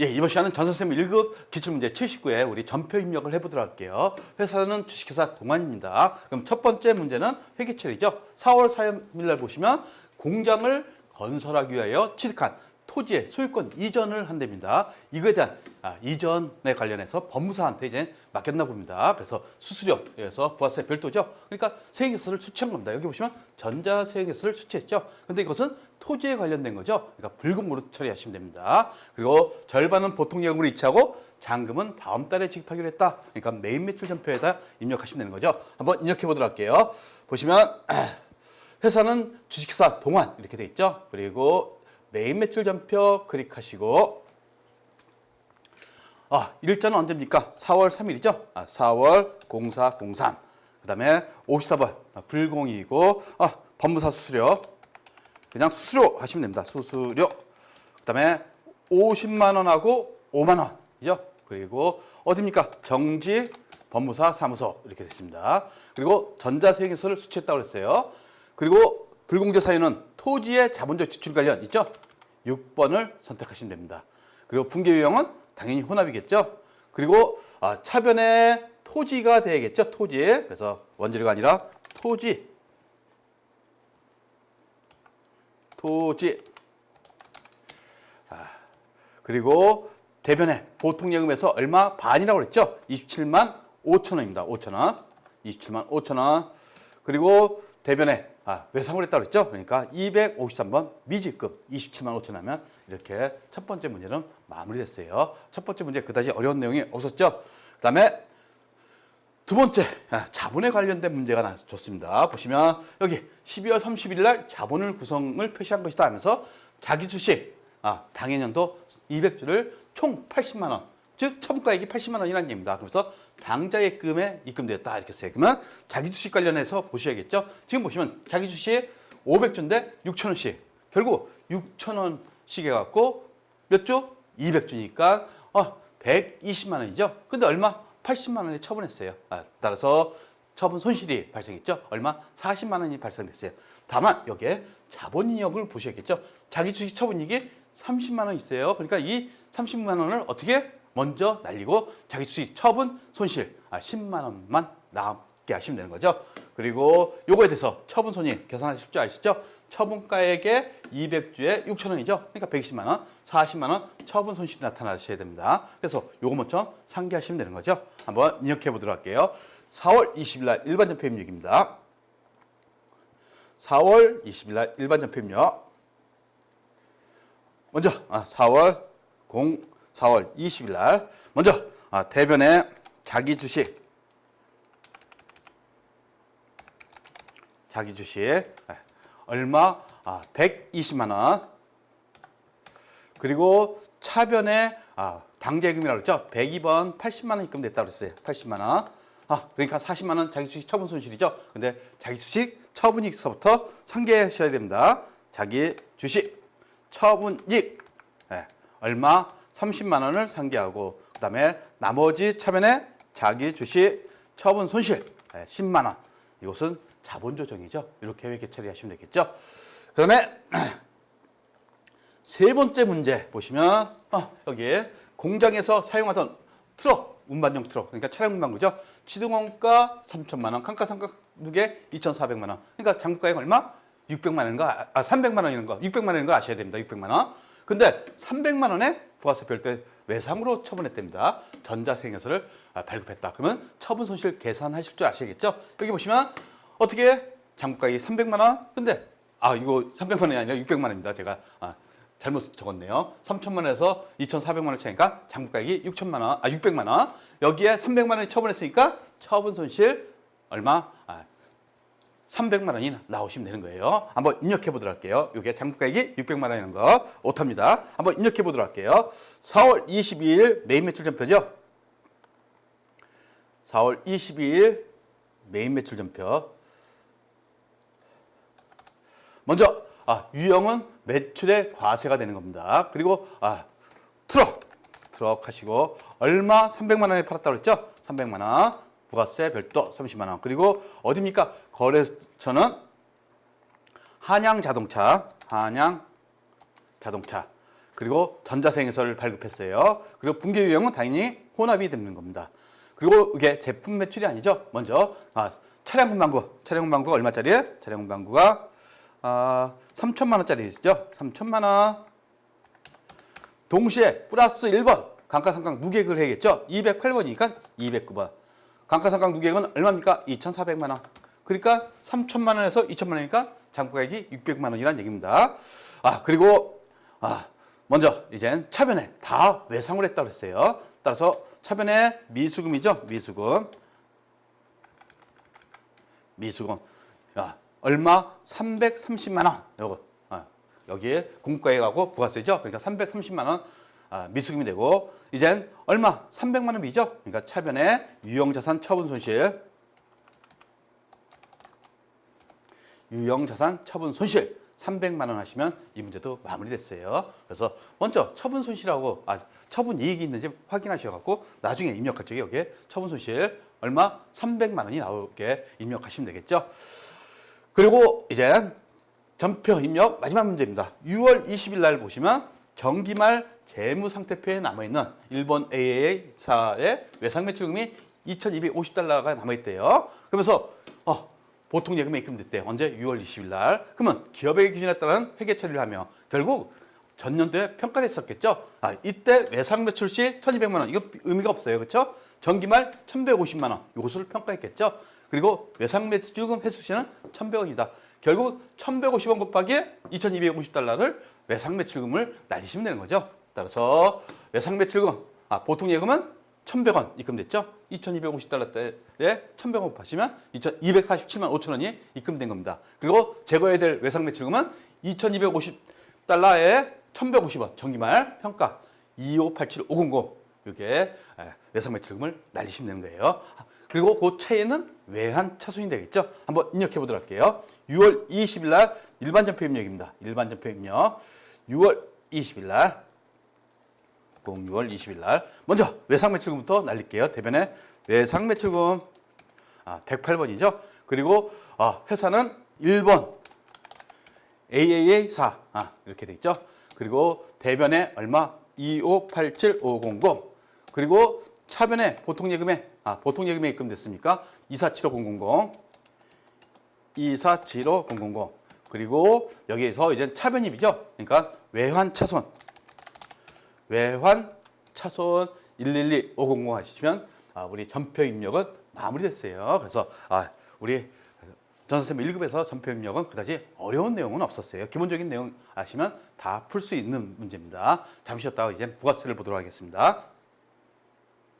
예, 이번 시간은 전선쌤 1급 기출문제 79에 우리 전표 입력을 해보도록 할게요. 회사는 주식회사 동안입니다. 그럼 첫 번째 문제는 회계처리죠. 4월 4일 날 보시면 공장을 건설하기 위하여 취득한 토지의 소유권 이전을 한답니다. 이거에 대한 아, 이전에 관련해서 법무사한테 이제 맡겼나 봅니다. 그래서 수수료에서 부가세 별도죠. 그러니까 세액세를 수취한 겁니다. 여기 보시면 전자세액세를 수취했죠. 근데 이것은 토지에 관련된 거죠. 그러니까 불금으로 처리하시면 됩니다. 그리고 절반은 보통 예금으로 이체하고 잔금은 다음 달에 지급하기로 했다. 그러니까 메인 매출 전표에다 입력하시면 되는 거죠. 한번 입력해 보도록 할게요. 보시면 회사는 주식회사 동안 이렇게 돼 있죠. 그리고 메인 매출 전표 클릭하시고 아, 일자는 언제입니까? 4월 3일이죠. 아, 4월 0403. 그 다음에 54번 아, 불공이고 아, 법무사 수수료 그냥 수수료 하시면 됩니다. 수수료. 그 다음에 50만 원하고 5만 원 이죠. 그리고 어디입니까? 정지 법무사 사무소 이렇게 됐습니다. 그리고 전자세계서를 수취했다고 그랬어요. 그리고 불공제 사유는 토지의 자본적 지출 관련 있죠? 6번을 선택하시면 됩니다. 그리고 분계 유형은 당연히 혼합이겠죠? 그리고 아, 차변에 토지가 되겠죠? 토지. 그래서 원재료가 아니라 토지. 토지. 아, 그리고 대변에 보통 예금에서 얼마 반이라고 그랬죠? 27만 5천 원입니다. 5천 원. 27만 5천 원. 그리고 대변에 아, 외상을 했다고 그랬죠? 그러니까 253번 미지급 27만 5천 하면 이렇게 첫 번째 문제는 마무리됐어요. 첫 번째 문제 그다지 어려운 내용이 없었죠? 그 다음에 두 번째 아, 자본에 관련된 문제가 나왔습니다. 보시면 여기 12월 31일 날 자본을 구성을 표시한 것이다 하면서 자기 주식 아, 당해년도 200주를 총 80만 원, 즉 처분가액이 80만 원이라는 얘기입니다. 그래서 당자예금에 입금되었다 이렇게 써요. 그러면 자기 주식 관련해서 보셔야겠죠. 지금 보시면 자기 주식 500주인데 6천 원씩 결국 6천 원씩 해갖고 몇 주? 200주니까 어, 120만 원이죠. 근데 얼마? 80만 원에 처분했어요. 아, 따라서 처분 손실이 발생했죠. 얼마? 40만 원이 발생됐어요. 다만 여기에 자본이익을 보셔야겠죠. 자기 주식 처분이익이 30만 원 있어요. 그러니까 이 30만 원을 어떻게 먼저 날리고 자기 수익 처분 손실 아, 10만 원만 남게 하시면 되는 거죠. 그리고 요거에 대해서 처분 손익 계산하실 줄 아시죠? 처분가액의 200주에 6천 원이죠. 그러니까 120만 원, 40만 원 처분 손실이 나타나셔야 됩니다. 그래서 요거 먼저 상기하시면 되는 거죠. 한번 입력해 보도록 할게요. 4월 20일 날 일반 전표 입력입니다. 4월 20일 날 일반 전표 입력. 먼저 아, 4월 0 4월 20일 날. 먼저 아, 대변에 자기 주식. 자기 주식. 예, 얼마? 아, 120만 원. 그리고 차변에 아, 당재금이라고 그랬죠? 102번 80만 원 입금됐다고 그랬어요. 80만 원. 아, 그러니까 40만 원 자기 주식 처분 손실이죠? 근데 자기 주식 처분익서부터 상계하셔야 됩니다. 자기 주식 처분익. 예, 얼마 30만 원을 상계하고 그다음에 나머지 차변에 자기 주식 처분 손실 예, 10만 원. 이것은 자본 조정이죠. 이렇게 회계 처리하시면 되겠죠. 그다음에 세 번째 문제 보시면 어, 여기 공장에서 사용하던 트럭 운반용 트럭 그러니까 차량 운반구죠. 취등원가 3천만 원, 감가상각 무게 2,400만 원. 그러니까 장부가액 얼마? 600만 원인가? 아 300만 원이는 거. 600만 원인 걸 아셔야 됩니다. 600만 원. 근데 300만 원에 부가세 별도 외상으로 처분했답니다. 전자생에서를 아, 발급했다. 그러면 처분 손실 계산하실 줄 아시겠죠? 여기 보시면 어떻게 장부가액이 300만 원? 근데 아 이거 300만 원이 아니라 600만 원입니다. 제가 아, 잘못 적었네요. 3천만 원에서 2,400만 원 차니까 장부가액이 6천만 원, 아 600만 원. 여기에 300만 원이 처분했으니까 처분 손실 얼마? 아, 300만 원이 나오시면 되는 거예요. 한번 입력해 보도록 할게요. 이게 장부가액이 600만 원이라는 거 오답니다. 한번 입력해 보도록 할게요. 4월 22일 메인 매출 전표죠. 4월 22일 메인 매출 전표. 먼저 아, 유형은 매출의 과세가 되는 겁니다. 그리고 아, 트럭 트럭 하시고 얼마 300만 원에 팔았다고 그랬죠? 300만 원. 부가세 별도 30만 원. 그리고 어디입니까? 거래처는 한양 자동차, 한양 자동차. 그리고 전자생에서를 발급했어요. 그리고 분계 유형은 당연히 혼합이 되는 겁니다. 그리고 이게 제품 매출이 아니죠. 먼저 아, 차량 문방구, 차량 문방구가 얼마짜리예요? 차량 문방구가 아, 3천만 원짜리죠. 3천만 원. 동시에 플러스 1번 감가상각 누계액을 해야겠죠. 208번이니까 209번. 감가상각 누계액은 얼마입니까? 2,400만 원. 그러니까 3천만 원에서 2천만 원이니까 장부가액이 600만 원이라는 얘기입니다. 아 그리고 아 먼저 이젠 차변에 다 외상을 했다고 했어요. 따라서 차변에 미수금이죠. 미수금. 미수금. 야, 얼마? 330만 원. 요거. 아, 여기에 공과액하고 부가세죠. 그러니까 330만 원 아, 미수금이 되고 이젠 얼마? 300만 원 미죠. 그러니까 차변에 유형자산 처분 손실. 유형자산 처분 손실 300만 원 하시면 이 문제도 마무리됐어요. 그래서 먼저 처분 손실하고 아 처분 이익이 있는지 확인하셔 갖고 나중에 입력할 적에 여기에 처분 손실 얼마 300만 원이 나오게 입력하시면 되겠죠. 그리고 이제 전표 입력 마지막 문제입니다. 6월 20일 날 보시면 정기말 재무상태표에 남아있는 일본 AA사의 외상 매출금이 2,250달러가 남아있대요. 그러면서 어, 보통 예금에 입금됐대. 언제? 6월 20일 날. 그러면 기업의 기준에 따른 회계 처리를 하며 결국 전년도에 평가를 했었겠죠. 아, 이때 외상 매출 시 1,200만 원. 이거 의미가 없어요. 그렇죠? 전기말 1,150만 원. 이것을 평가했겠죠. 그리고 외상 매출금 횟수 시는 1,100원이다. 결국 1,150원 곱하기 2,250달러를 외상 매출금을 날리시면 되는 거죠. 따라서 외상 매출금 아, 보통 예금은 1,100원 입금됐죠? 2,250달러대에 1,100원 곱하시면 2,247만 5천 원이 입금된 겁니다. 그리고 제거해야 될 외상 매출금은 2,250달러에 1,150원 정기말 평가 2587500 이게 외상 매출금을 날리시면 되는 거예요. 그리고 그 차이는 외환 차순이 되겠죠? 한번 입력해 보도록 할게요. 6월 20일 날 일반 전표 입력입니다. 일반 전표 입력. 6월 20일 날 6월 20일 날 먼저 외상 매출금부터 날릴게요. 대변에 외상 매출금 아, 108번이죠. 그리고 아, 회사는 1번 AAA4 아, 이렇게 돼 있죠. 그리고 대변에 얼마 2587500 그리고 차변에 보통 예금에 아, 보통 예금에 입금됐습니까? 2475000 2475000 그리고 여기에서 이제 차변입이죠. 그러니까 외환 차손 외환 차손 112 500 하시면 아, 우리 전표 입력은 마무리됐어요. 그래서 아, 우리 전 선생님 1급에서 전표 입력은 그다지 어려운 내용은 없었어요. 기본적인 내용 아시면 다 풀 수 있는 문제입니다. 잠시 쉬었다가 이제 부가세를 보도록 하겠습니다.